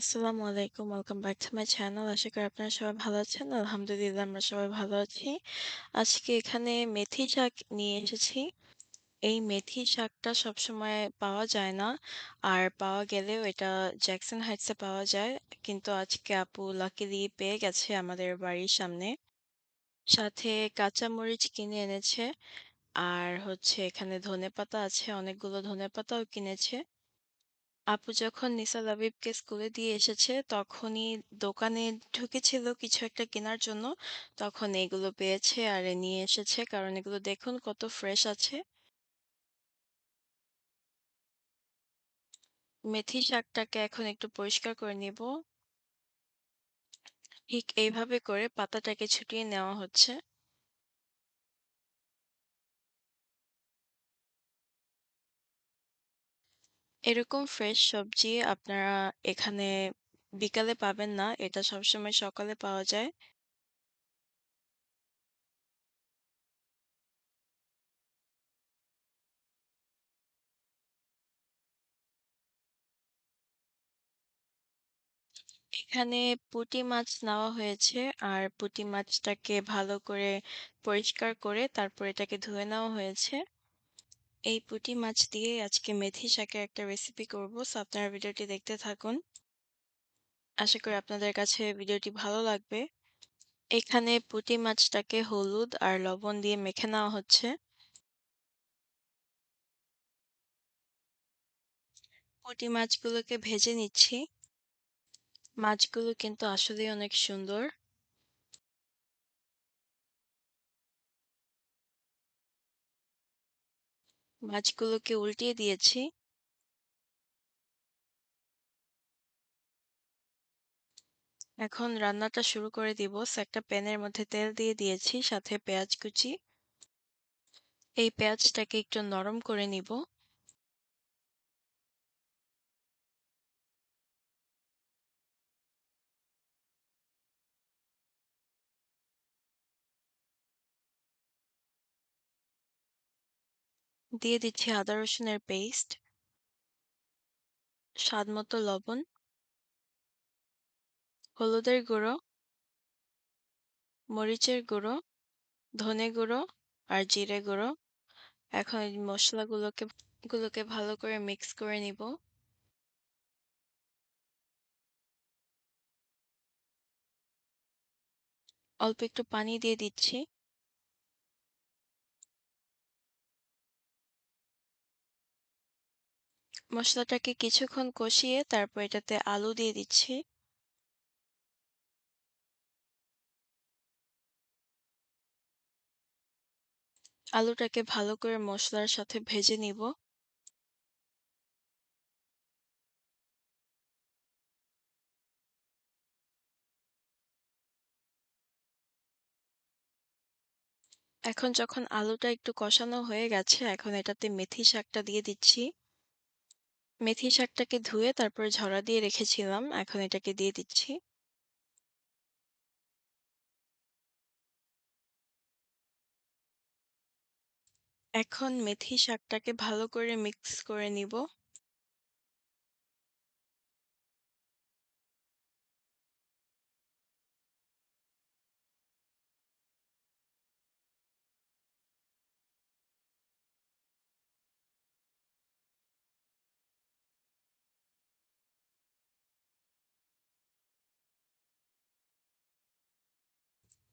আসসালামু আলাইকুম। Welcome back to my channel. আশা করি আপনারা সবাই ভালো আছেন। আলহামদুলিল্লাহ আমরা সবাই ভালো আছি। আজকে এখানে মেথি শাক নিয়ে এসেছি। এই মেথি শাকটা সবসময় পাওয়া যায় না। আর পাওয়া গেলেও এটা জ্যাকসন হাইটসে পাওয়া যায়। কিন্তু আজকে আপু লাকিলি পেয়ে গেছে আমাদের বাড়ির সামনে। সাথে কাঁচামরিচ কিনে এনেছে। আর হচ্ছে এখানে ধনেপাতা আছে, অনেকগুলো ধনেপাতাও কিনেছে। আপু যখন নিসা লাবিবকে স্কুলে দিয়ে এসেছে, তখনই দোকানে ঢুকেছিল কিছু একটা কেনার জন্য। তখন এগুলো পেয়েছে আর নিয়ে এসেছে, কারণ এগুলো দেখুন কত ফ্রেশ আছে। মেথি শাকটাকে এখন একটু পরিষ্কার করে নিব। ঠিক এইভাবে করে পাতাটাকে ছুটিয়ে নেওয়া হচ্ছে। এরকম ফ্রেশ সবজি আপনারা এখানে বিকালে পাবেন না। এটা সবসময় সকালে পাওয়া যায়। এখানে পুঁটি মাছ নেওয়া হয়েছে আর পুঁটি মাছটাকে ভালো করে পরিষ্কার করে তারপর এটাকে ধুয়ে নেওয়া হয়েছে। এই পুঁটি মাছ দিয়ে আজকে মেথি শাকের একটা রেসিপি করব সো আপনারা ভিডিওটি দেখতে থাকুন। আশা করি আপনাদের কাছে ভিডিওটি ভালো লাগবে। এখানে পুঁটি মাছটাকে হলুদ আর লবণ দিয়ে মেখে নেওয়া হচ্ছে। পুঁটি মাছগুলোকে ভেজে নিচ্ছি। মাছগুলো কিন্তু আসলেই অনেক সুন্দর। মাছগুলোকে উল্টিয়ে দিয়েছি। এখন রান্নাটা শুরু করে দিব। একটা প্যানের মধ্যে তেল দিয়ে দিয়েছি, সাথে পেঁয়াজ কুচি। এই পেঁয়াজটাকে একটু নরম করে নিব। দিয়ে দিচ্ছি আদা, রসুনের পেস্ট স্বাদ মতো লবণ, হলুদের গুঁড়ো, মরিচের গুঁড়ো, ধনে গুঁড়ো আর জিরে গুঁড়ো। এখন এই মশলাগুলোকে, গুলোকে ভালো করে মিক্স করে নিব। অল্প একটু পানি দিয়ে দিচ্ছি। মশলাটাকে কিছুক্ষণ কষিয়ে তারপর এটাতে আলু দিয়ে দিচ্ছি। আলুটাকে ভালো করে মশলার সাথে ভেজে নিব। এখন যখন আলুটা একটু কষানো হয়ে গেছে, এখন এটাতে মেথি শাকটা দিয়ে দিচ্ছি। মেথি শাকটাকে ধুয়ে তারপর ঝরা দিয়ে রেখেছিলাম, এখন এটাকে দিয়ে দিচ্ছি। এখন মেথি শাকটাকে ভালো করে মিক্স করে নিব।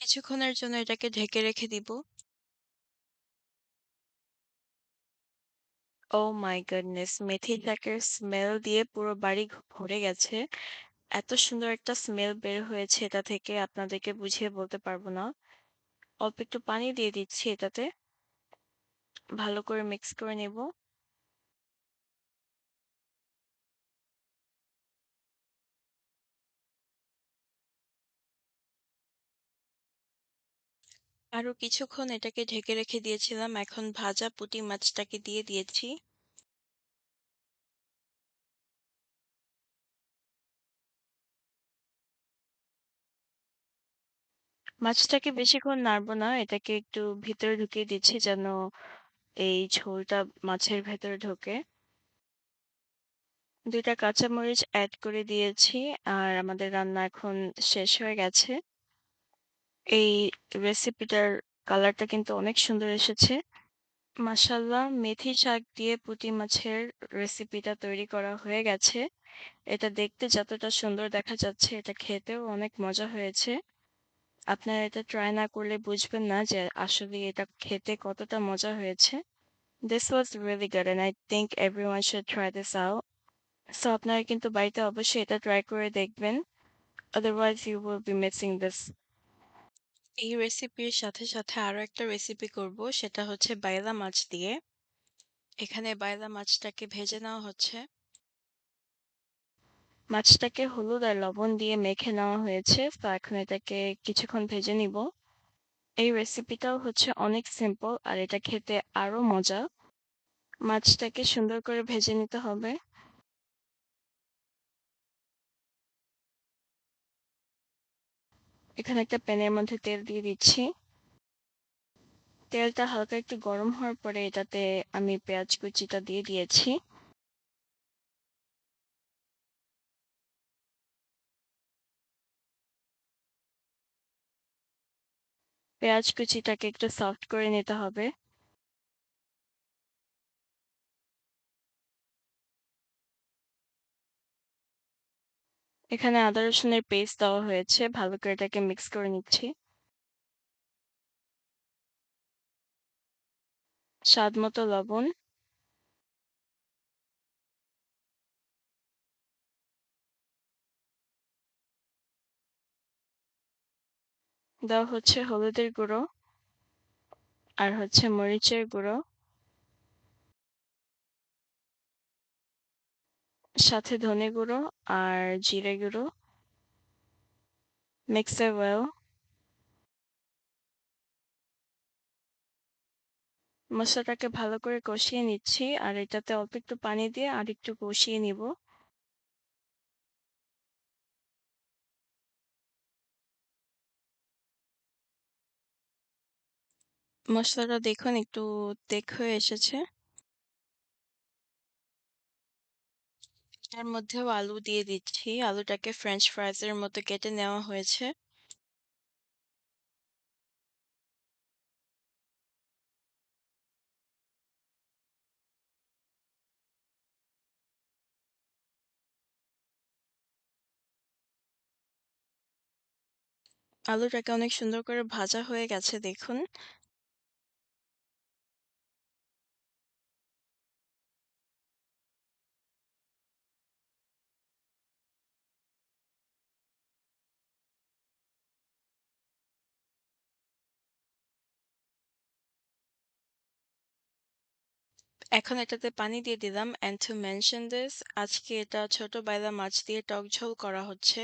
কিছুক্ষণের জন্য এটাকে ঢেকে রেখে দিব। ও মাই গডনেস মেথি শাকের স্মেল দিয়ে পুরো বাড়ি ভরে গেছে। এত সুন্দর একটা স্মেল বের হয়েছে এটা থেকে, আপনাদেরকে বুঝিয়ে বলতে পারব না। অল্প একটু পানি দিয়ে দিচ্ছি এটাতে। ভালো করে মিক্স করে নেব। আরও কিছুক্ষণ এটাকে ঢেকে রেখে দিয়েছিলাম এখন ভাজা পুঁটি মাছটাকে দিয়ে দিয়েছি মাছটাকে বেশিক্ষণ নাড়বো না, এটাকে একটু ভিতরে ঢুকিয়ে দিচ্ছি যেন এই ঝোলটা মাছের ভেতরে ঢোকে ২ টা কাঁচামরিচ এড করে দিয়েছি। আর আমাদের রান্না এখন শেষ হয়ে গেছে। এই রেসিপিটার কালারটা কিন্তু অনেক সুন্দর এসেছে। মাশাআল্লাহ, মেথি শাক দিয়ে পুঁটি মাছের রেসিপিটা তৈরি করা হয়ে গেছে। এটা দেখতে যতটা সুন্দর দেখা যাচ্ছে, এটা খেতেও অনেক মজা হয়েছে। আপনারা এটা ট্রাই না করলে বুঝবেন না যে আসলে এটা খেতে কতটা মজা হয়েছে। This was really good and I think everyone should try this out. So আপনারা কিন্তু বাড়িতে অবশ্যই এটা ট্রাই করে দেখবেন। Otherwise, you will be missing this. এই রেসিপির সাথে, সাথে আরও একটা রেসিপি করব সেটা হচ্ছে বাইলা মাছ দিয়ে। এখানে বাইলা মাছটাকে ভেজে নেওয়া হচ্ছে। মাছটাকে হলুদ আর লবণ দিয়ে মেখে নেওয়া হয়েছে। তো এখন এটাকে কিছুক্ষণ ভেজে নিব। এই রেসিপিটাও হচ্ছে অনেক সিম্পল আর এটা খেতে আরও মজা। মাছটাকে সুন্দর করে ভেজে নিতে হবে। এখানে একটা প্যানের মধ্যে তেল দিয়ে দিচ্ছি। তেলটা হালকা একটু গরম হওয়ার পরে এটাতে আমি পেঁয়াজ কুচিটা দিয়ে দিয়েছি। পেঁয়াজ কুচিটাকে একটু সফট করে নিতে হবে। এখানে আদা রসুনের পেস্ট দেওয়া হয়েছে। ভালো করে এটাকে মিক্স করে নিচ্ছি। স্বাদ মতো লবণ। দেওয়া হচ্ছে হলুদের গুঁড়ো আর হচ্ছে মরিচের গুঁড়ো সাথে ধনে গুঁড়ো আর জিরে গুঁড়ো। Mix well. মশলাটাকে ভালো করে কষিয়ে নিচ্ছি আর এটাতে অল্প একটু পানি দিয়ে আর একটু কষিয়ে নিব। মশলাটা দেখুন একটু তেক হয়ে এসেছে। এটার মধ্যেও আলু দিয়ে দিচ্ছি। আলুটাকে ফ্রেঞ্চ ফ্রাইজ এর মতো কেটে নেওয়া হয়েছে। আলুটাকে অনেক সুন্দর করে ভাজা হয়ে গেছে, দেখুন। এখন এটাতে পানি দিয়ে দিলাম and to mention this, আজকে এটা ছোট বাইলা মাছ দিয়ে টক ঝোল করা হচ্ছে।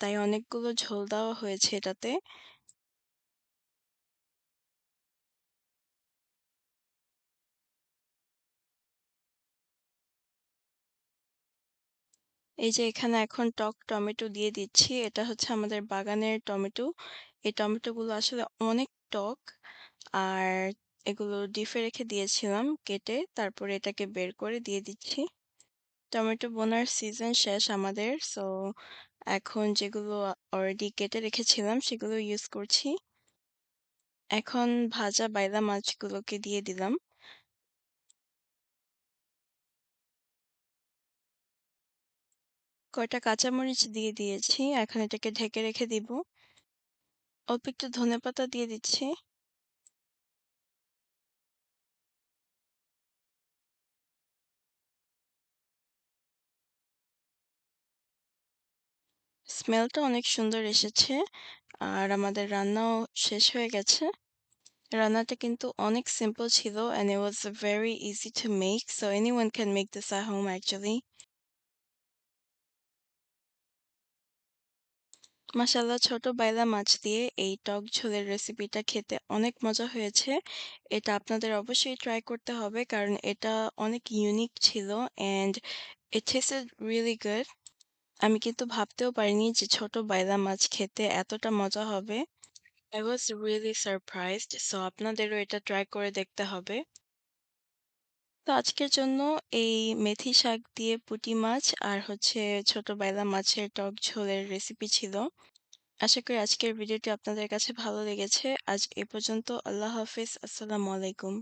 তাই অনেকগুলো ঝোল দেওয়া হয়েছে এটাতে। এই যে এখানে এখন টক টমেটো দিয়ে দিচ্ছি, এটা হচ্ছে আমাদের বাগানের টমেটো। এই টমেটোগুলো আসলে অনেক টক, আর এগুলো ডিপে রেখে দিয়েছিলাম কেটে তারপরে এটাকে বের করে দিয়ে দিচ্ছি। টমেটো বোনার সিজন শেষ আমাদের, সো এখন যেগুলো অলরেডি কেটে রেখেছিলাম সেগুলো ইউজ করছি। এখন ভাজা বাইলা মাছগুলোকে দিয়ে দিলাম। কয়টা কাঁচামরিচ দিয়ে দিয়েছি, এখন এটাকে ঢেকে রেখে দিব। অল্প একটু ধনেপাতা দিয়ে দিচ্ছি। স্মেলটা অনেক সুন্দর এসেছে। আর আমাদের রান্নাও শেষ হয়ে গেছে। রান্নাটা কিন্তু অনেক সিম্পল ছিল and it was easy easy to make, so anyone can make this at home actually. মাশাআল্লাহ ছোট বাইলা মাছ দিয়ে এই টক ঝোলের রেসিপিটা খেতে অনেক মজা হয়েছে। এটা আপনাদের অবশ্যই ট্রাই করতে হবে, কারণ এটা অনেক ইউনিক ছিল and it tasted really good. আমি কিন্তু ভাবতেও পারিনি যে ছোট বাইলা মাছ খেতে এতটা মজা হবে I was really surprised so আপনাদেরও এটা ট্রাই করে দেখতে হবে তো আজকের জন্য এই মেথি শাক দিয়ে পুঁটি মাছ আর হচ্ছে ছোট বেলা মাছের টক ঝোলের রেসিপি ছিল। আশা করি আজকের ভিডিওটি আপনাদের কাছে ভালো লেগেছে। আজ এ পর্যন্ত। আল্লাহ হাফেজ। আসসালামু আলাইকুম।